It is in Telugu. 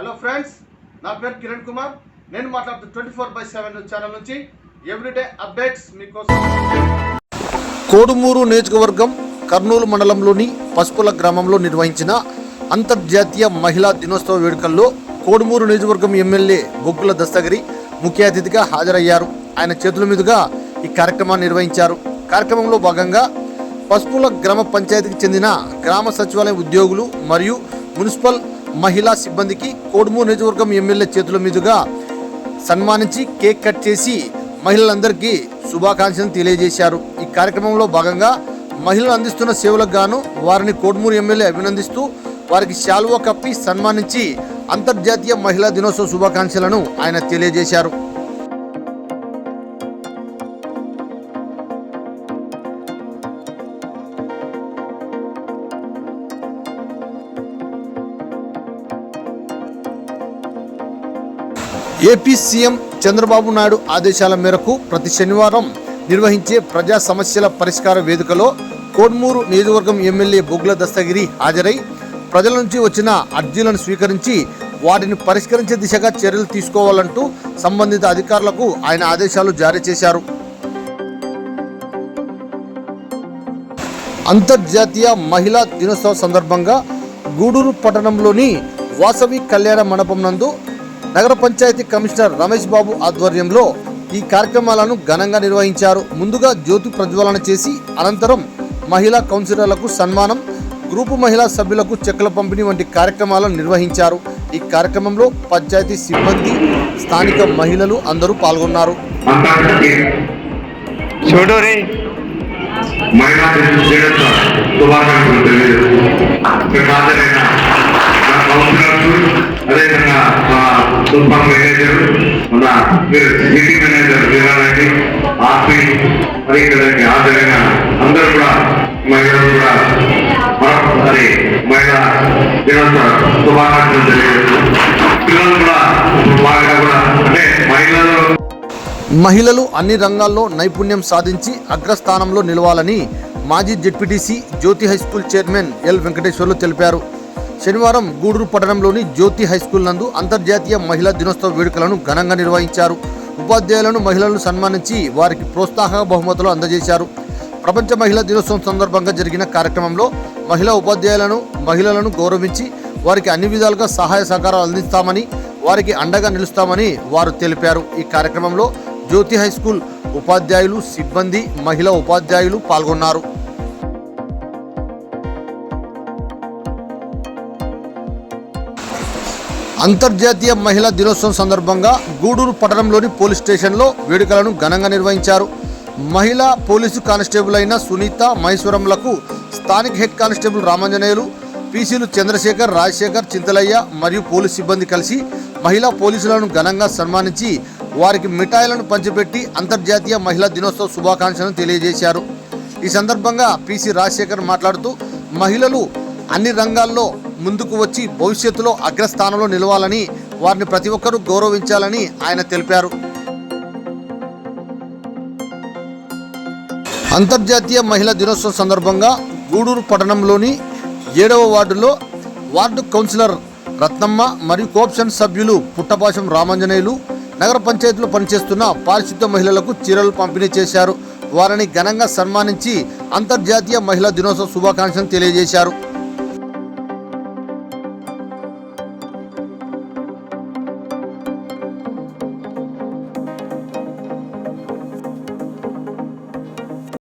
హలో ఫ్రెండ్స్ నా పేరు కిరణ్ కుమార్. నేను మాట్లాడుతూ twenty four by seven channel నుంచి ఎవ్రీడే అప్డేట్స్ మీకోసం. కోడుమూరు నియోజకవర్గం కర్నూలు మండలంలోని పసుపుల గ్రామంలో నిర్వహించిన అంతర్జాతీయ మహిళా దినోత్సవ వేడుకల్లో కోడుమూరు నియోజకవర్గం ఎమ్మెల్యే బొగ్గుల దస్తగిరి ముఖ్య అతిథిగా హాజరయ్యారు. ఆయన చేతుల మీదుగా ఈ కార్యక్రమాన్ని నిర్వహించారు. కార్యక్రమంలో భాగంగా పసుపుల గ్రామ పంచాయతీకి చెందిన గ్రామ సచివాలయం ఉద్యోగులు మరియు మున్సిపల్ మహిళా సిబ్బందికి కోడుమూరు నియోజకవర్గం ఎమ్మెల్యే చేతుల మీదుగా సన్మానించి కేక్ కట్ చేసి మహిళలందరికీ శుభాకాంక్షలు తెలియజేశారు. ఈ కార్యక్రమంలో భాగంగా మహిళలు అందిస్తున్న సేవలకు గాను వారిని కోడుమూరు ఎమ్మెల్యే అభినందిస్తూ వారికి శాలువా కప్పి సన్మానించి అంతర్జాతీయ మహిళా దినోత్సవ శుభాకాంక్షలను ఆయన తెలియజేశారు. ఏపీ సీఎం చంద్రబాబు నాయుడు ఆదేశాల మేరకు ప్రతి శనివారం నిర్వహించే ప్రజా సమస్యల పరిష్కార వేదికలో కోడ్మూరు నియోజకవర్గం ఎమ్మెల్యే బొగ్ల దస్తగిరి హాజరై ప్రజల నుంచి వచ్చిన అర్జీలను స్వీకరించి వాటిని పరిష్కరించే దిశగా చర్యలు తీసుకోవాలంటూ సంబంధిత అధికారులకు ఆయన ఆదేశాలు జారీ చేశారు. అంతర్జాతీయ మహిళా దినోత్సవం సందర్భంగా గూడూరు పట్టణంలోని వాసవి కళ్యాణ మండపం నందు నగర పంచాయతీ కమిషనర్ రమేష్ బాబు ఆధ్వర్యంలో ఈ కార్యక్రమాలను ఘనంగా నిర్వహించారు. ముందుగా జ్యోతి ప్రజ్వలన చేసి అనంతరం మహిళా కౌన్సిలర్లకు సన్మానం గ్రూపు మహిళా సభ్యులకు చెక్కుల పంపిణీ వంటి కార్యక్రమాలను నిర్వహించారు. ఈ కార్యక్రమంలో పంచాయతీ సిబ్బంది స్థానిక మహిళలు అందరూ పాల్గొన్నారు. అదేవిధంగా సూపర్ మేనేజర్ మన సిటీ మేనేజర్ వీరారెడ్డి ఆర్పి మరి ఇక్కడికి హాజరైన అందరూ కూడా మహిళలు కూడా మరొకసారి మహిళా దినోత్సవ శుభాకాంక్షలు తెలియజేస్తున్నాం పిల్లలు కూడా బాగా కూడా అంటే మహిళలు మహిళలు అన్ని రంగాల్లో నైపుణ్యం సాధించి అగ్రస్థానంలో నిలవాలని మాజీ ZPTC Jyothi high school chairman L Venkateswarlu తెలిపారు. శనివారం గూడూరు పట్టణంలోని జ్యోతి హైస్కూల్ నందు అంతర్జాతీయ మహిళా దినోత్సవ వేడుకలను ఘనంగా నిర్వహించారు. ఉపాధ్యాయులను మహిళలను సన్మానించి వారికి ప్రోత్సాహక బహుమతులు అందజేశారు. ప్రపంచ మహిళా దినోత్సవం సందర్భంగా జరిగిన కార్యక్రమంలో మహిళా ఉపాధ్యాయులను మహిళలను గౌరవించి వారికి అన్ని విధాలుగా సహాయ సహకారాలు అందిస్తామని వారికి అండగా నిలుస్తామని వారు తెలిపారు. ఈ కార్యక్రమంలో జ్యోతి హై స్కూల్ ఉపాధ్యాయులు సిబ్బంది మహిళా ఉపాధ్యాయులు పాల్గొన్నారు. అంతర్జాతీయ మహిళా దినోత్సవం సందర్భంగా గూడూరు పట్టణంలోని పోలీస్ స్టేషన్లో వేడుకలను ఘనంగా నిర్వహించారు. మహిళా పోలీసు కానిస్టేబుల్ అయిన సునీత మహేశ్వరంలకు స్థానిక హెడ్ కానిస్టేబుల్ రామాంజనేయులు పీసీలు చంద్రశేఖర్ రాజశేఖర్ చింతలయ్య మరియు పోలీస్ సిబ్బంది కలిసి మహిళా పోలీసులను ఘనంగా సన్మానించి వారికి మిఠాయిలను పంచిపెట్టి అంతర్జాతీయ మహిళా దినోత్సవ శుభాకాంక్షలను తెలియజేశారు. ఈ సందర్భంగా పీసీ రాజశేఖర్ మాట్లాడుతూ మహిళలు అన్ని రంగాల్లో ముందుకు వచ్చి భవిష్యత్తులో అగ్రస్థానంలో నిలవాలని వారిని ప్రతి ఒక్కరూ గౌరవించాలని ఆయన తెలిపారు. అంతర్జాతీయ మహిళా దినోత్సవం సందర్భంగా గూడూరు పట్టణంలోని ఏడవ వార్డులో వార్డు కౌన్సిలర్ రత్నమ్మ మరియు కోప్షన్ సభ్యులు పుట్టపాశం రామాంజనేయులు నగర పంచాయతీలో పనిచేస్తున్న పారిశుద్ధ మహిళలకు చీరలు పంపిణీ చేశారు. వారిని ఘనంగా సన్మానించి అంతర్జాతీయ మహిళా దినోత్సవ శుభాకాంక్షలు తెలియజేశారు.